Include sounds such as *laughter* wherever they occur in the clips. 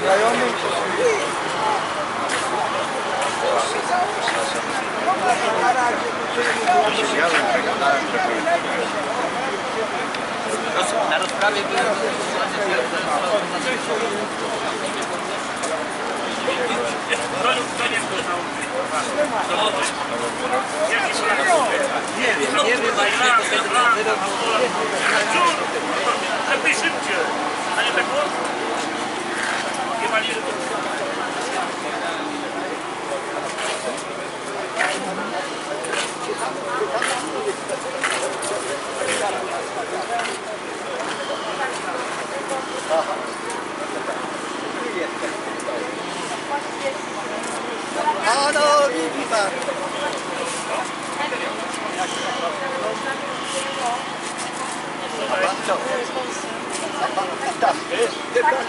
Realmente. Na rozprawie Lepiej szybciej. A nie tak było? Nie ma nie... A no, widzi pan.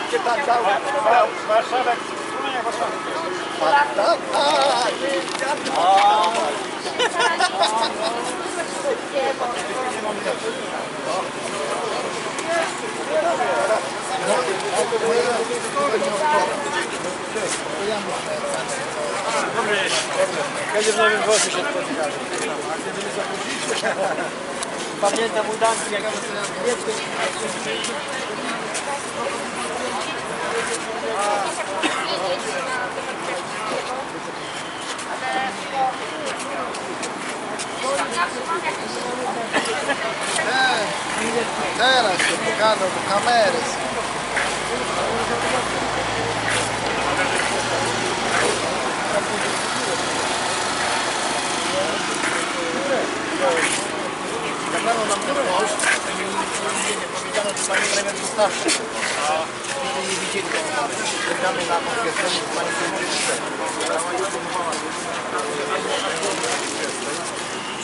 Gdzie Pan, tak? A, nie, Kiedy w Nowym Dworcu się spotykamy. Pamiętam udanki, jak Teraz pokazał do kamery. Zabrano nam ten most. Powiedziano, że pani premier zostawszy. Nigdy nie widzieli. Czekamy na potwierdzenie z pani premier.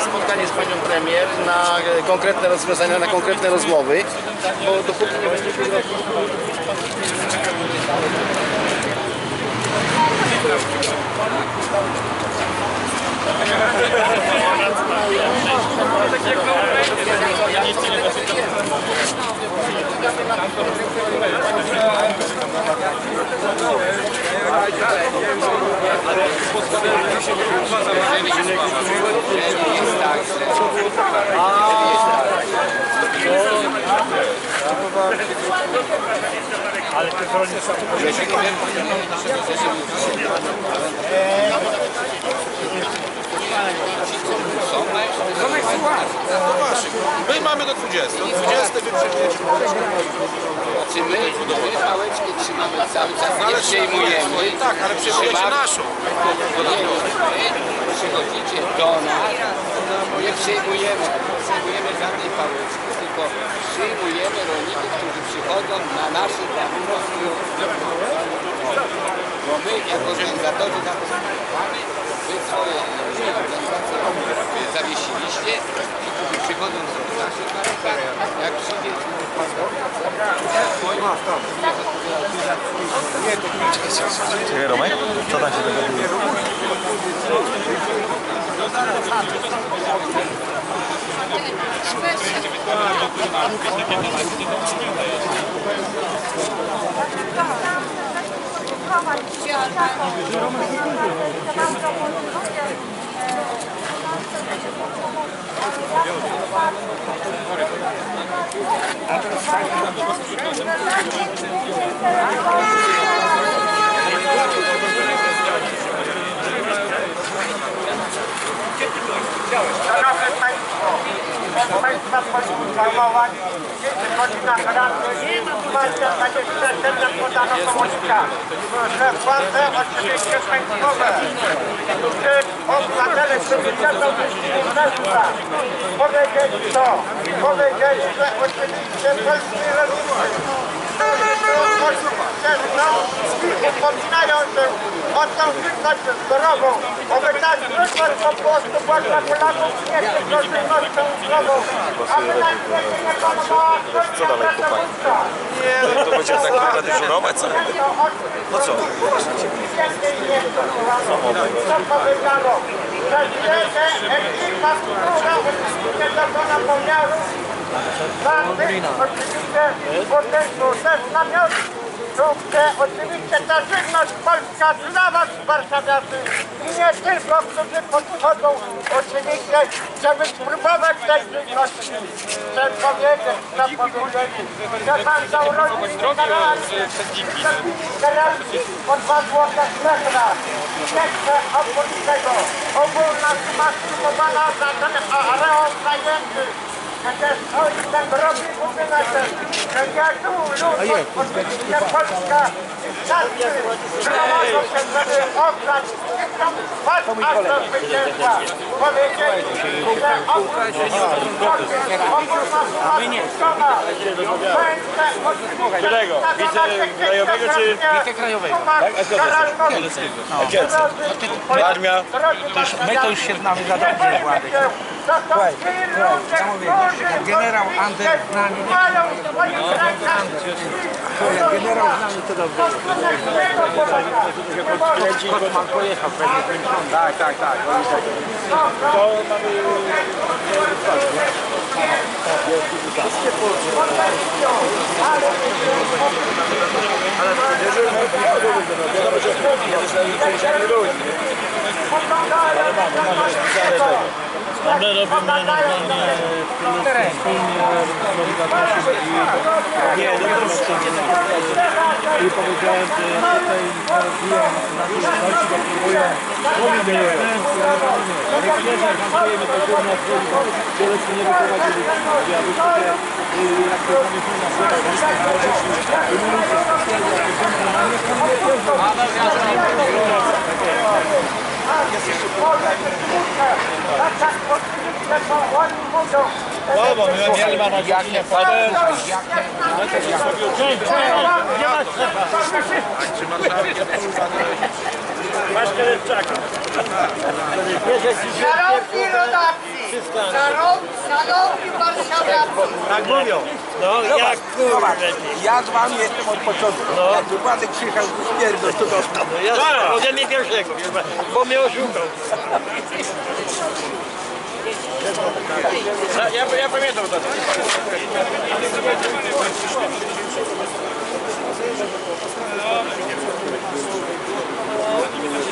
spotkanie z panią premier na konkretne rozwiązania, na konkretne rozmowy, bo dopóki nie będzie ale te broni są tu poświęcone tego My mamy do 20. Do 20 wy. Czy my, my pałeczki trzymamy cały czas, nie przejmujemy. Tak, ale przyjmujecie naszą. Nie, przychodzicie do nas, nie przejmujemy, przejmujemy żadnej pałeczki, tylko przyjmujemy rolników, którzy przychodzą na naszych warunkach. Bo my jako organizatorzy za to swoje zawiesiliście i przychodzą z naszych warunkach, jak przyjdzie Czekaj Romek, co tam się dogaduje? Szanowny Państwo, proszę Państwa, proszę informować, godzina pracy marca 27 podano komunikat, że władze oczywiście państwowe, czy obywatele przybytego ministerstwa powiedzieli to, powiedzieli, że oczywiście polscy rolnicy Upominają się o tą żywność zdrową, ta żywność po prostu dla Polaków nie tylko żywnością zdrową, aby najpierw nie panowała Co dalej, chłopak? To będzie tak naprawdę dyżurować, co? No co? Nie Co powiedziano? Że jedzie ekipa, która oczywiście dokona pomiaru Mamy oczywiście też namiotu, gdzie oczywiście ta żywność polska dla was warszawiacy i nie tylko, którzy podchodzą oczywiście, żeby spróbować tej żywności. Chcę powiedzieć, chcę powiedzieć, że pan dał rodzinie garacji po dwa złote metra. Jeszcze oprócz tego ogólna suma za ten areał zajęty. Przecież ojcem robi budynek, że nie tu ludzie, oczywiście Polska i czasy zgromadzą się, żeby oddać i tam spać aż do zwycięstwa. Powiedzieli, że oprócz ogólna suma skupowana będzie Którego? Wicekrajowego czy- wicekrajowego? Armia. My to już się znamy za dobrze, Władek. Słuchaj, generał Ander z nami. Generał z nami to dobrze. Kotman pojechał pewnie. Tak, tak, tak. My robimy normalnie Nie, no troszkę nie I powiedziałem, że tutaj rozwijam nasze zdolności, bo próbują pomidorem. Rekwizycie handlujemy to górne wpływy, które się nie wyprowadzili. Ja wyszły, jakby zamierzona zbiera, i mówię, No, bo my mieli ma na dziecinie padać. Masz karetczaka. Szanowni rodacy, szanowni, warszawiacy, Tak mówią. No, jak kurwa. Ja z wami jestem od początku. No. Jak Władek przyjechał z pierdol, to dostał. No ja tak, ode mnie pierwszego, bo mnie oszukał. Ja, ja pamiętam to. Wystosuj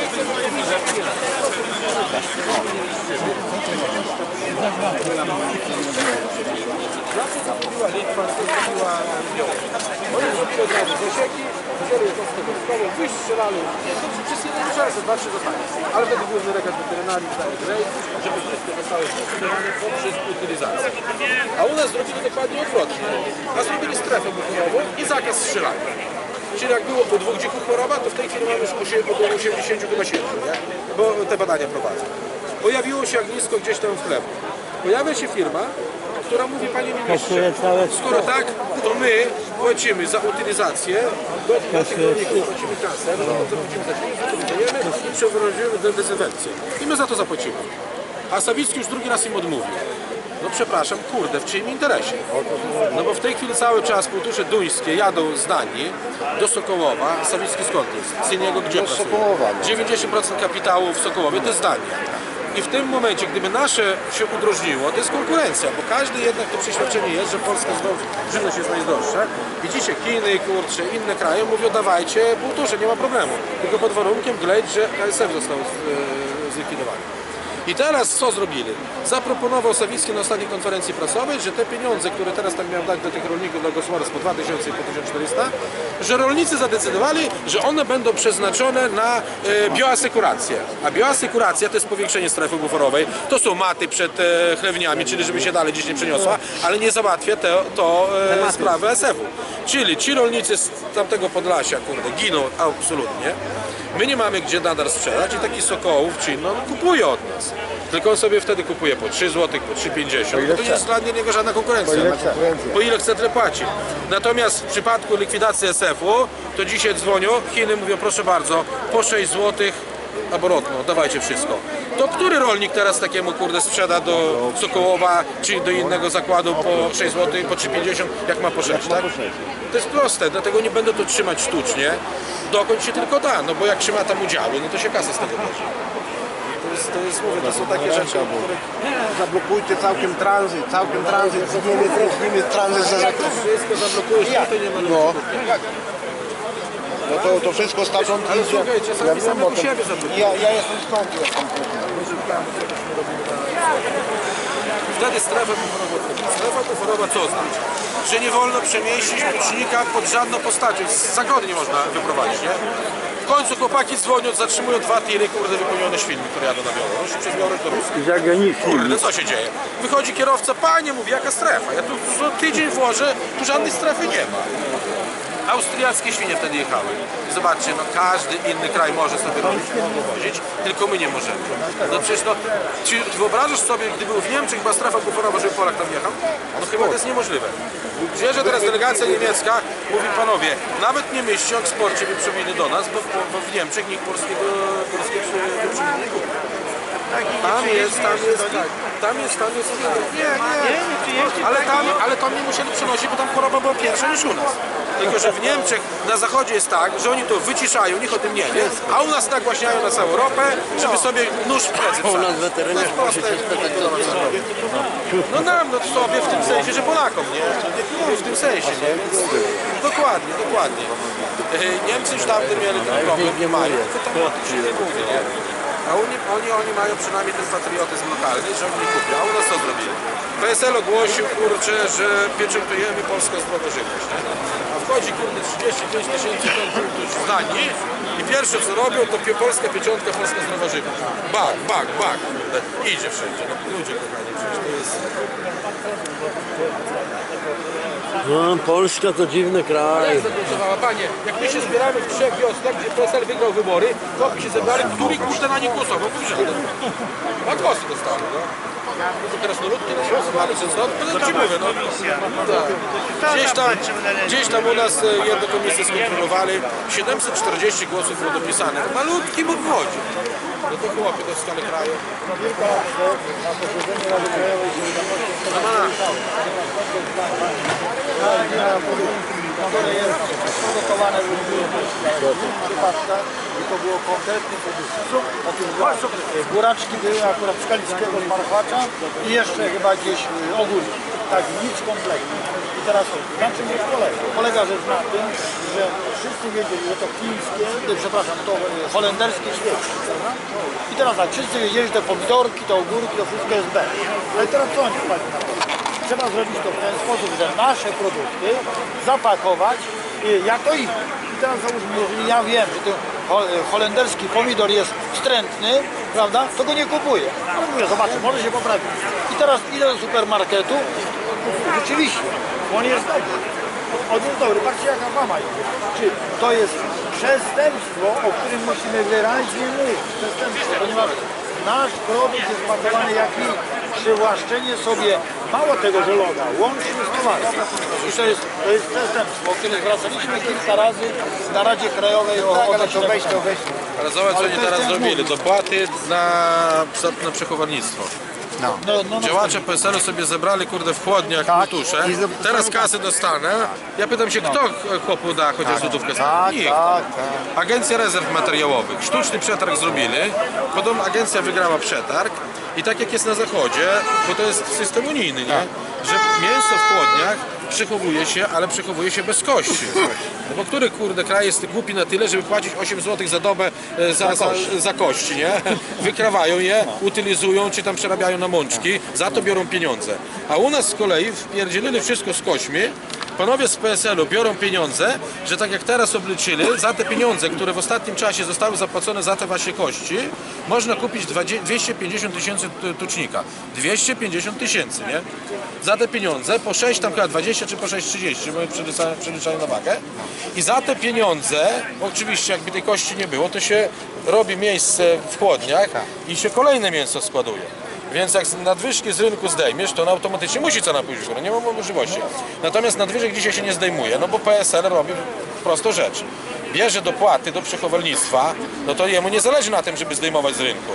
od razu zasieki, wzięli jednostkę wojskową, wystrzelali. Jeden czas, dwa, trzy zostanie. Ale wtedy główny lekarz weterynarii zdaje grej, żeby wszystkie zostały wystrzelane poprzez utylizację. A u nas zrobili dokładnie odwrotnie. A zrobili strefę buforową i zakaz strzelania. Czyli jak było u dwóch dzików choroba, to w tej chwili mamy już około 80 chyba 7, nie? bo te badania prowadzą. Pojawiło się ognisko gdzieś tam w chlebie. Pojawia się firma, która mówi, panie ministrze, skoro tak, to my płacimy za utylizację, do, rolników płacimy kasę, no to płacimy za wydajemy i przeprowadzimy tę dezynfekcję. I my za to zapłacimy. a Sawicki już drugi raz im odmówił. No przepraszam, kurde, w czyim interesie? No bo w tej chwili cały czas półtusze duńskie jadą z Danii do Sokołowa. Sawicki skąd jest? Syn jego gdzie pracuje? Sokołowa, 90% kapitału w Sokołowie to jest Dania. I w tym momencie, gdyby nasze się udrożniło, to jest konkurencja, bo każdy jednak to przeświadczenie jest, że polska żywność jest najdroższa. Widzicie, Chiny, kurcze, inne kraje mówią dawajcie półtusze, nie ma problemu. Tylko pod warunkiem gleć, że KSF został e, zlikwidowany. I teraz co zrobili? Zaproponował Sawicki na ostatniej konferencji prasowej, że te pieniądze, które teraz tam miał dać do tych rolników, dla gospodarstw po 2000 i po 1400, że rolnicy zadecydowali, że one będą przeznaczone na e, bioasekurację. A bioasekuracja to jest powiększenie strefy buforowej, to są maty przed e, chlewniami, czyli żeby się dalej gdzieś nie przeniosła, ale nie załatwia to, to e, sprawy ASF-u. Czyli ci rolnicy z tamtego Podlasia, kurde, giną absolutnie. My nie mamy gdzie nadal sprzedać i taki Sokołów czy inny, on kupuje od nas. Tylko on sobie wtedy kupuje po 3 zł, po 3,50. No to nie jest dla niego żadna konkurencja. Po ile chce, tyle płaci. Natomiast w przypadku likwidacji SF-u, to dzisiaj dzwonią, Chiny mówią, proszę bardzo, po 6 zł aborotno, dawajcie wszystko. To który rolnik teraz takiemu kurde sprzeda do Sokołowa czy do innego zakładu po 6 zł, po 3,50 jak ma po 6, tak? To jest proste, dlatego nie będę to trzymać sztucznie, dokąd się tylko da, no bo jak trzyma tam udziały, no to się kasę z tego bierze. To jest, to jest, mówię, to są takie rzeczy, o których Zablokujcie całkiem tranzyt, całkiem tranzyt z Niemiec, z Niemiec tranzyt za wszystko zablokujesz, to nie ma No. No to, to wszystko stamtąd Ale idzie. słuchajcie, sami Ja wiem sami o u tym. siebie. Ja, ja jestem stąd, jestem. Wtedy strefa odchodzi. Strefa buforowa co znaczy? Że nie wolno przemieścić licznika pod żadną postacią. Z zagody nie można wyprowadzić, nie? W końcu chłopaki dzwonią, zatrzymują dwa tiry, kurde, wypełnione świnmi, które jadą na Białoruś, przez Białoruś do Ruski. Kurde, co się dzieje? Wychodzi kierowca, panie, mówi, jaka strefa? Ja tu co tydzień włożę, tu żadnej strefy nie ma. Austriackie świnie wtedy jechały. Zobaczcie, no każdy inny kraj może sobie robić, wozić, tylko my nie możemy. No przecież no, czy wyobrażasz sobie, gdyby w Niemczech była strefa buforowa, żeby Polak tam jechał? No chyba to jest niemożliwe. Przyjeżdża teraz delegacja niemiecka, mówi panowie, nawet nie myślcie o eksporcie wieprzowiny do nas, bo, bo, bo w Niemczech nikt polskiego, polskiej wieprzowiny nie kupi. Tam jest, tam jest, tak, tam jest, tam jest, nie, nie, ale tam, ale tam nie musieli przynosić, bo tam choroba była pierwsza niż u nas. Tylko, że w Niemczech na zachodzie jest tak, że oni to wyciszają, nikt o tym nie wie, a u nas nagłaśniają na całą Europę, żeby sobie nóż w plecy. U nas weteryniarz No nam, no sobie w tym sensie, że Polakom, nie? W tym sensie, nie? Dokładnie, dokładnie. E, Niemcy już mieli ten problem, nie mają, tylko tam o tym się nie mówi, nie? A oni, oni, oni mają przynajmniej ten patriotyzm lokalny, że oni kupią, a u nas co zrobili? PSL ogłosił, kurczę, że pieczętujemy polską zdrową żywność, nie? A wchodzi, kurde, 35 tysięcy ton produktów z Danii i pierwsze co robią, to polska pieczątka, polska zdrowa żywność. Bak, bak, bak, idzie wszędzie. No, ludzie kochani. No, Polska to dziwny kraj. Zagłosowała? Panie, jak my się zbieramy w trzech wioskach, gdzie PSL wygrał wybory, to się zebrali, który kurde na nie głosował? Mówi, że A głosy dostali, no. No to teraz no ludki na nie głosowali, czy co? No to ci mówię, no. Tak. Gdzieś tam, gdzieś tam u nas e, jedne komisje skontrolowali, 740 głosów było dopisane. Malutki mógł wchodzi. No to chłopie, w skali kraju. Ramana. które jest przygotowane w przypadkach i to było konkretnie o tym. Buraczki były akurat z Kalickiego z Marchacza i jeszcze chyba gdzieś y, ogórki. Tak, nic kompletnie. I teraz na czym jest polega? Polega rzecz na tym, że wszyscy wiedzieli, że to chińskie, przepraszam, to y, holenderskie prawda? I teraz tak, wszyscy wiedzieli, że te pomidorki, te ogórki, to wszystko jest B. Ale teraz co oni na to? Trzeba zrobić to w ten sposób, że nasze produkty zapakować y, jako inne. I teraz załóżmy, jeżeli ja wiem, że ten ho- holenderski pomidor jest wstrętny, prawda, to go nie kupuję. Ale mówię, zobaczę, może się poprawi. I teraz idę do supermarketu, rzeczywiście, on jest dobry. On jest dobry, patrzcie jaka mama jest. Czy to jest przestępstwo, o którym musimy wyraźnie mówić. Przestępstwo, ponieważ nasz produkt jest pakowany jak i przywłaszczenie sobie Mało tego, że loga, łącznie z towarem. I to jest, to jest przestępstwo, o którym zwracaliśmy kilka razy na Radzie Krajowej o Tak, ale to ochotę weź to, weź Ale zobacz, co oni teraz zrobili. Dopłaty na, na przechowalnictwo. No, no, no, Działacze PSL-u sobie zebrali, kurde, w chłodniach Tak. tusze. Teraz kasy dostanę. Ja pytam się, kto chłopu da chociaż złotówkę? tak, Nikt. tak, tak. Agencja Rezerw Materiałowych. Sztuczny przetarg zrobili. Podobno agencja wygrała przetarg. I tak jak jest na zachodzie, bo to jest system unijny, nie? Że mięso w chłodniach przechowuje się, ale przechowuje się bez kości. No bo który kurde kraj jest głupi na tyle, żeby płacić 8 zł za dobę e, za, za, za kości, nie? *laughs* Wykrawają je, utylizują, czy tam przerabiają na mączki, za to biorą pieniądze. A u nas z kolei wpierdzielili wszystko z kośćmi, Panowie z PSL-u biorą pieniądze, że tak jak teraz obliczyli, za te pieniądze, które w ostatnim czasie zostały zapłacone za te właśnie kości, można kupić 20 250 tysięcy tu- tucznika. 250 tysięcy, nie? Za te pieniądze, po 6 tam chyba 20 czy po 6,30, bo przeliczają, przeliczają na wagę. I za te pieniądze, oczywiście jakby tej kości nie było, to się robi miejsce w chłodniach i się kolejne mięso składuje. Więc jak nadwyżki z rynku zdejmiesz, to on automatycznie musi cena pójść w górę, nie ma możliwości. Natomiast nadwyżek dzisiaj się nie zdejmuje, no bo PSL robi prostą rzecz. Bierze dopłaty do przechowalnictwa, no to jemu nie zależy na tym, żeby zdejmować z rynku.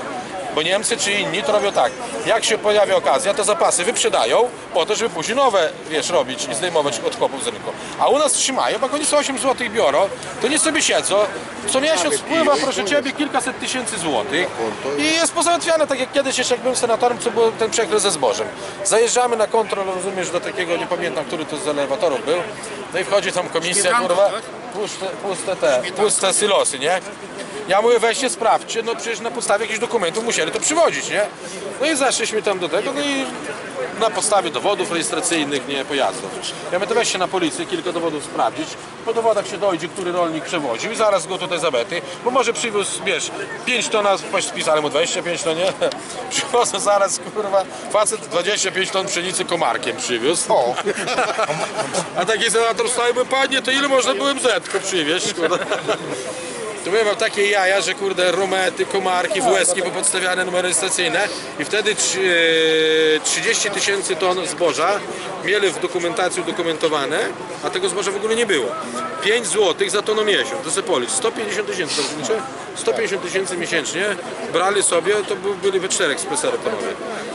Bo Niemcy czy inni to robią tak. Jak się pojawia okazja, to zapasy wyprzedają po to, żeby później nowe, wiesz, robić i zdejmować od chłopów z rynku. A u nas trzymają, bo oni co 8 zł biorą, to nie sobie siedzą. Co miesiąc wpływa, proszę Ciebie, kilkaset tysięcy złotych i jest pozałatwiane, tak jak kiedyś jeszcze jak byłem senatorem, co był ten przekroz ze zbożem. Zajeżdżamy na kontrolę, rozumiesz, do takiego, nie pamiętam, który to z elewatorów był, no i wchodzi tam komisja, kurwa, puste, puste te, puste silosy, nie? Ja mówię, weźcie, sprawdźcie, no przecież na podstawie jakichś dokumentów musieli to przywozić, nie? No i zeszliśmy tam do tego, no i na podstawie dowodów rejestracyjnych, nie, pojazdów. Ja mówię, to weźcie na policję kilka dowodów sprawdzić, po dowodach się dojdzie, który rolnik przewoził i zaraz go tutaj zabety, bo może przywiózł, wiesz, 5 ton, a spisali mu 25 ton, nie? *laughs* Przywiozą zaraz, kurwa, facet 25 ton pszenicy komarkiem przywiózł. *laughs* A taki senator mówi, panie, to ile można było MZ przywieźć, kurwa? To byłem miał takie jaja, że kurde romety, komarki, włeski popodstawiane numery rejestracyjne i wtedy trzy- 30 tysięcy ton zboża mieli w dokumentacji udokumentowane, a tego zboża w ogóle nie było. 5 zł za tonę miesiąc, to sobie policz, 150 tysięcy, dobrze liczę? 150 tysięcy miesięcznie brali sobie, to by- byli we czterech PSR-u panowie.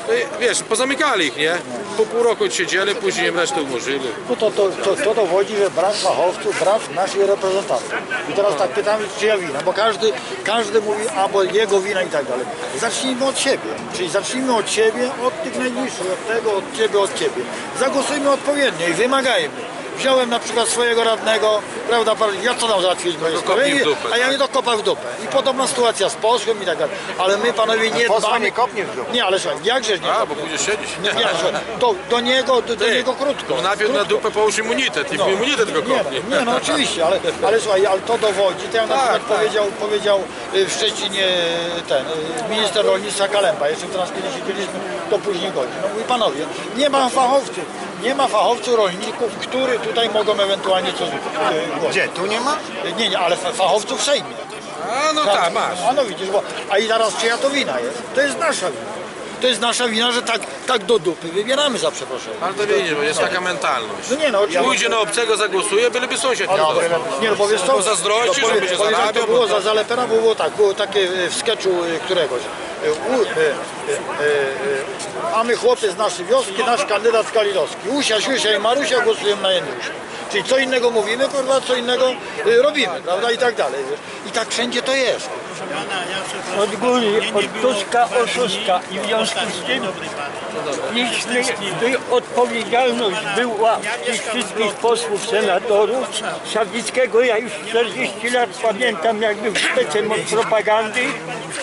No i wiesz, pozamykali ich, nie? Po pół roku siedzieli, później im resztę umorzyli. No to, to, to, to dowodzi, że brak fachowców, brak naszej reprezentacji. I teraz tak pytamy, czyja wina, bo każdy, każdy mówi, albo jego wina i tak dalej. Zacznijmy od siebie, czyli zacznijmy od siebie, od tych najbliższych, od tego, od ciebie, od ciebie. Zagłosujmy odpowiednio i wymagajmy. Wziąłem na przykład swojego radnego, prawda, pan- ja co tam załatwić moje kopnij sprawy? w dupę, A ja nie to kopał w dupę. I podobna sytuacja z posłem i tak dalej. Ale my panowie nie posła dbamy. nie kopnie w dupę. Nie, ale słuchaj, jakżeż nie A, bo pójdziesz siedzieć. nie, nie, słuchaj, to do niego, do, do Ty, niego krótko. To najpierw na dupę połóż immunitet i w immunitet go Nie, kopnie. nie, no oczywiście, ale, ale słuchaj, ale to dowodzi. To ja na Tak, przykład tak. powiedział, powiedział y, w Szczecinie y, ten y, minister rolnictwa Kalemba, jeszcze teraz kiedy siedzieliśmy, to później godzin. No mówi panowie, nie ma fachowców, nie ma fachowców rolników, którzy tutaj mogą ewentualnie coś y, głosić. Gdzie, tu nie ma? Nie, nie, ale fa- fachowców w Sejmie. A no tak, masz. A no widzisz, bo, a i teraz czyja to wina jest? To jest nasza wina. To jest nasza wina, że tak, tak do dupy wybieramy za przeproszeniem. Ale to widzisz, bo jest taka mentalność. No nie no, oczywiście. Pójdzie na obcego, zagłosuje, byliby sąsiad nie dostał. Nie, no bo wiesz co? Bo zazdrości, no, że będzie zarabiał, to było bo za Zalepera, bo było tak, było takie e, w sketchu e, któregoś. E, e, e, a my chłopy z naszej wioski, nasz kandydat Skalidowski. Usia, Siusia i Marusia głosujemy na Jędrusia. Czyli co innego mówimy, kurwa, co innego robimy, prawda, i tak dalej. I tak wszędzie to jest. Od góry, od Tuska oszusta i w związku z tym jeśli by odpowiedzialność była tych wszystkich posłów, senatorów, Sawickiego ja już 40 lat pamiętam jak był specem od propagandy,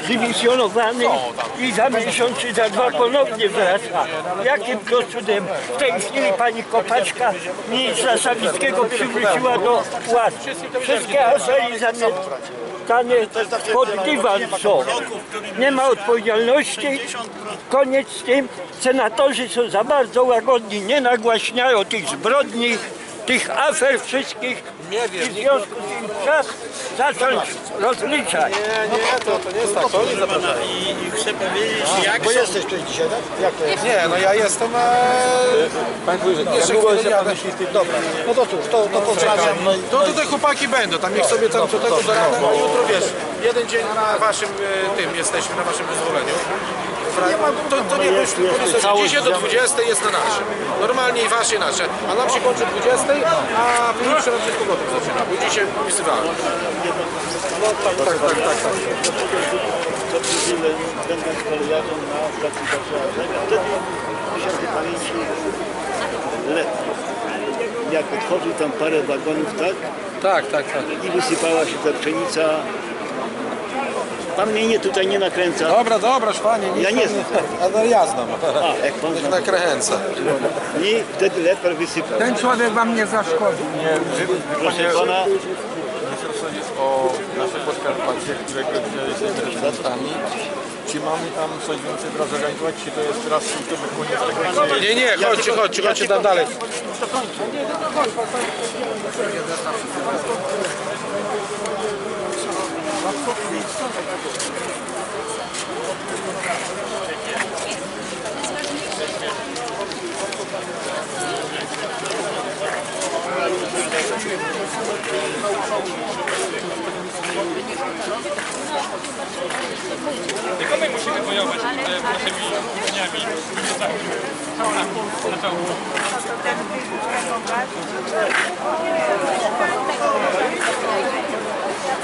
dymisjonowany i za miesiąc czy za dwa ponownie wraca. Jakim to cudem w tej chwili pani Kopaczka ministra Sawickiego przywróciła do władzy. Wszystkie afery zamiatane pod dywan są. Nie ma odpowiedzialności. Koniec z tym. Senatorzy są za bardzo łagodni, nie nagłaśniają tych zbrodni tych afer wszystkich Nie wiem, i w związku z tym czas zacząć rozliczać. Nie, nie, to, to nie jest tak, to oni zapraszają. I chcę powiedzieć, jak Bo jesteś tutaj dzisiaj, tak? Jak to jest? Nie, no ja jestem, e... Panie Wójcie, jeszcze chwilę jadę. Dobra, no to cóż, to, to pozdrawiam. No, i- To tutaj chłopaki będą, tam niech sobie tam co tego a jutro wiesz, jeden dzień na waszym e, tym jesteśmy, na waszym wyzwoleniu. To, to nie jest, dzisiaj do 20 jest na naszym. Normalnie i wasze nasze. A nam się kończy 20, a nam się z powrotem zaczyna, bo dzisiaj popisywałem. No tak, tak, tak, tak. tak. chwilę będąc kolejarzem na stacji Warszawy, a wtedy do pamięci letni. Jak otworzył tam parę wagonów, tak? Tak, tak, tak. I wysypała się ta pszenica. Pan mnie nie tutaj nie nakręca. Dobra, dobra, panie. Ja nie znam. *laughs* A no ja znam. A, jak pan zna. Nakręcę. I wtedy lepar wysypał. Ten człowiek wam nie zaszkodzi. Proszę pana, o nasze Podkarpacie, którego jesteśmy reprezentantami. Czy mamy tam coś więcej teraz zorganizować, czy to jest teraz tylko koniec tego, Nie, nie, chodźcie, chodźcie, chodźcie tam dalej. Tylko my musimy bojować e, naszymi dniami. Na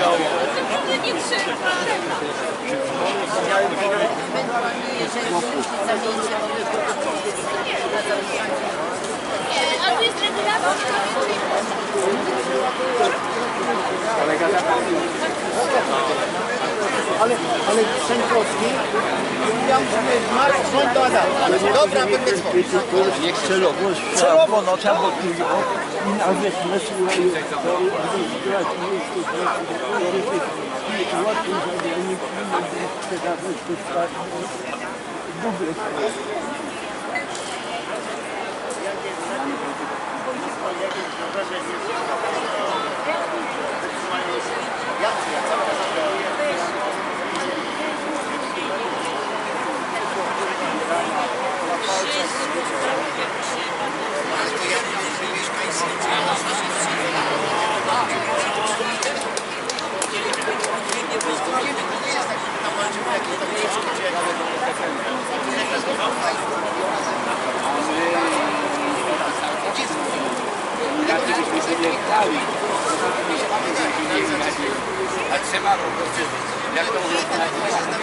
czołgu. Albo jest regulacja. ale, ale Sękowski, ja mówię, Marek, dzwoń do Adama. Dobra, będę dzwonił. Celowość celowo no, sabotują i nawet nasyłają łatwiej, żeby oni mogli sprzedawać bezpłatnie dobre A trzeba po prostu, jak to mówię,